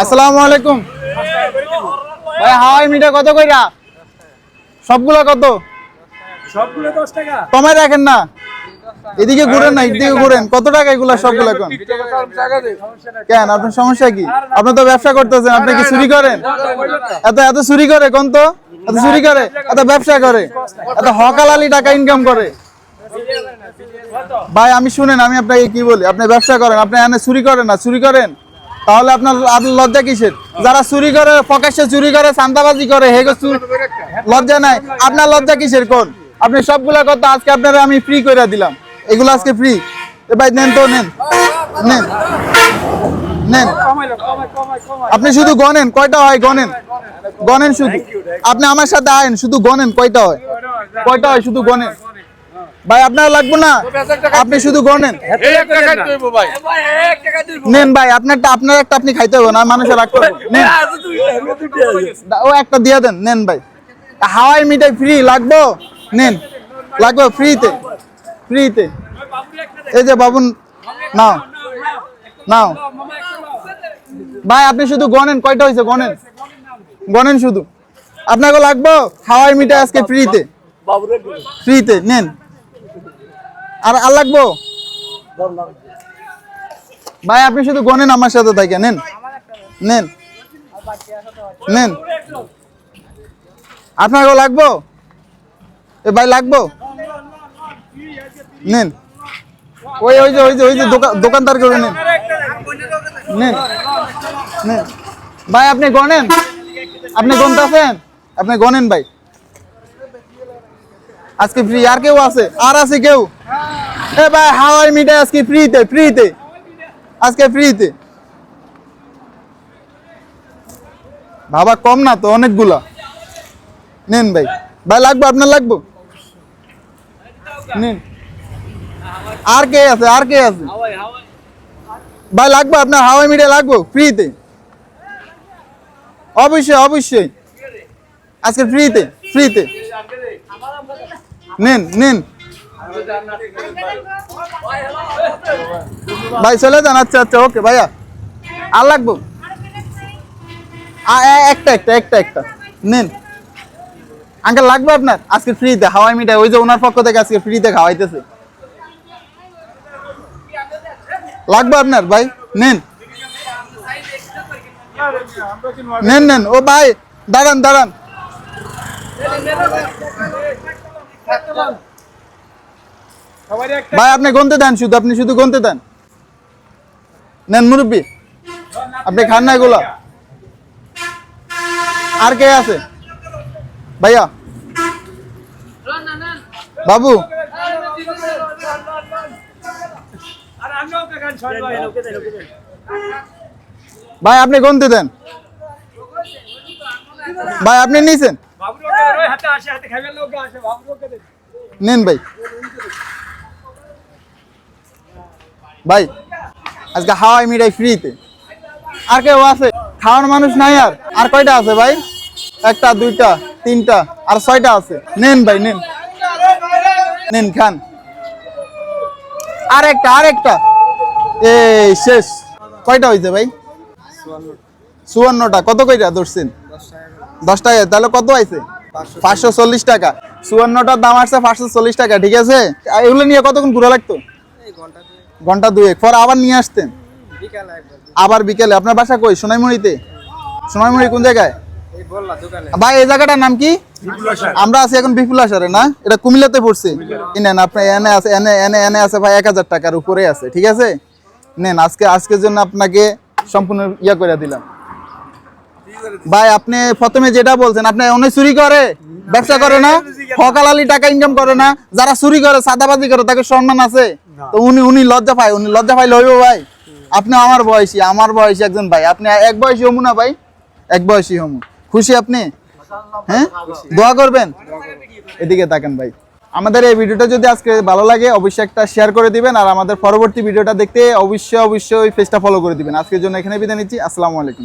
আসসালামু আলাইকুম। ভাই হাওয়াই মিঠা কত কইরা? সবগুলা কত? সবগুলো দশ টাকা। কমাই রাখেন না। এদিকে ঘুরেন না এদিকে ঘুরেন। কত টাকা এগুলা সবগুলা কোন কেন? আপনার সমস্যা কি? আপনি তো ব্যবসা করতেছেন আপনি কি চুরি করেন? এত এত চুরি করে কোন তো? এত চুরি করে এত ব্যবসা করে। এত হকালালি টাকা ইনকাম করে। ভাই আমি শুনেন আমি আপনাকে কি বলি? আপনি ব্যবসা করেন আপনি এনে চুরি করেন না? চুরি করেন? তাহলে আপনার লজ্জা কিসের? যারা চুরি করে, প্রকাশ্যে চুরি করে চান্দাবাজি করে, হেগো লজ্জা নাই। আপনার লজ্জা কিসের কোন? আপনি সবগুলা কথা আজকে আপনারা আমি ফ্রি করে দিলাম। এগুলো আজকে ফ্রি ভাই, নেন তো, নেন। নেন। নেন। আপনি শুধু গনেন, কয়টা হয় গনেন? গনেন শুধু। আপনি আমার সাথে আয়েন, শুধু গনেন, কয়টা হয়? কয়টা হয় শুধু গনেন? ভাই আপনার লাগবে না? আপনি শুধু গনেন নেন। ভাই। আপনারটা আপনার একটা আপনি খাইতে হবে না মানুষের নেন। দা- ও একটা দিয়ে দেন নেন ভাই। হাওয়াই মিঠাই ফ্রি লাগবো? নেন। লাগবে ফ্রিতে। ফ্রিতে। এই যে বাবুন নাও। নাও। ভাই আপনি শুধু গনেন কয়টা হয়েছে গনেন গনেন শুধু। আপনাকে লাগবো? হাওয়াই মিঠাই আজকে ফ্রিতে। ফ্রিতে নেন। আর আর লাগবো? ভাই, আপনি শুধু গনেন আমার সাথে থাকে নেন। নেন। নেন। আপনাকে লাগবো? এ ভাই, লাগবো? নেন। ওই ওই যে ওই যে ওই যে দোকান দোকানদার করে নেন। নেন। নেন। ভাই, আপনি গনেন আপনি গনতেছেন আপনি গনেন ভাই। আজকে ফ্রি আর কেউ আছে? আর আছে কেউ? এ ভাই হাওয়াই মিঠাই আজকে ফ্রিতে ফ্রিতে আজকে ফ্রিতে বাবা, কম না তো, অনেকগুলা। নেন ভাই। ভাই, লাগবে? আপনার লাগবো? নেন। আর কে আছে? আর কে আছে? ভাই, লাগবে? আপনার হাওয়াই মিডিয়া লাগবো? ফ্রিতে অবশ্যই অবশ্যই। আজকে ফ্রিতে ফ্রিতে নেন নেন। ভাই, চলে যান আচ্ছা আচ্ছা ওকে, ভাইয়া। আর লাগবো? একটা একটা একটা একটা। নেন। আঙ্কেল, লাগবে আপনার? আজকে ফ্রিতে হাওয়াই মিঠাই, ওই যে ওনার পক্ষ থেকে আজকে ফ্রিতে খাওয়াইতেছে। লাগবে আপনার, ভাই? নেন। নেন নেন। ও, ভাই, দাঁড়ান দাঁড়ান। ভাই আপনি গনতে দেন শুধু আপনি শুধু গনতে দেন। নেন মুরব্বী। আপনি খান না এগুলো। আর কে আছে? ভাইয়া। বাবু। ভাই ভাই আপনি গনতে দেন। ভাই আপনি নিছেন? বাবুর ওকে ভাই, আজকে হাওয়াই মিঠাই ফ্রিতে। আর কেউ আছে? খাওয়ার মানুষ নাই আর। আর কয়টা আছে ভাই? একটা, দুইটা, তিনটা, আর ছয়টা আছে। নেন ভাই, নেন। নেন, খান। আর একটা আর একটা এই, শেষ। কয়টা হয়েছে ভাই? চুয়ান্নটা। কত কয়টা ধরছেন? দশ টাকা। তাহলে কত আছে পাঁচশো চল্লিশ টাকা। চুয়ান্নটার দাম আসছে পাঁচশো চল্লিশ টাকা, ঠিক আছে? এগুলো নিয়ে কতক্ষণ ঘুরে লাগতো? ঘণ্টা দুয়েক। পর আবার নিয়ে আসতেন? আবার বিকেলে। আপনার বাসা কই? সোনাইমুড়িতে? সোনাইমুড়ি কোন জায়গায়? ভাই এই জায়গাটার নাম কি? আমরা আছি এখন বিপুল আসারে না? এটা কুমিল্লাতে পড়ছে। নেন আপনি এনে আছে এনে এনে এনে আছে ভাই এক হাজার টাকার উপরে আছে ঠিক আছে? নেন আজকে আজকের জন্য আপনাকে সম্পূর্ণ ইয়া করে দিলাম। ভাই আপনি প্রথমে যেটা বলছেন আপনি অনেক চুরি করে ব্যবসা করে না? ফকালালি টাকা ইনকাম করে না? যারা চুরি করে সাদাবাজি করে তাকে সম্মান আছে? তো উনি উনি লজ্জা পায়, উনি লজ্জা পাইলে হইব ভাই। আপনি আমার বয়সী আমার বয়সী একজন ভাই। আপনি এক বয়সী হমু না ভাই? এক বয়সী হমু। খুশি আপনি? হ্যাঁ? দোয়া করবেন? এদিকে তাকান ভাই। আমাদের এই ভিডিওটা যদি আজকে ভালো লাগে, অবশ্যই একটা শেয়ার করে দিবেন। আর আমাদের পরবর্তী ভিডিওটা দেখতে অবশ্যই অবশ্যই পেজটা ফলো করে দিবেন। আজকের জন্য এখানে বিদায় নিচ্ছি। আসসালামু আলাইকুম।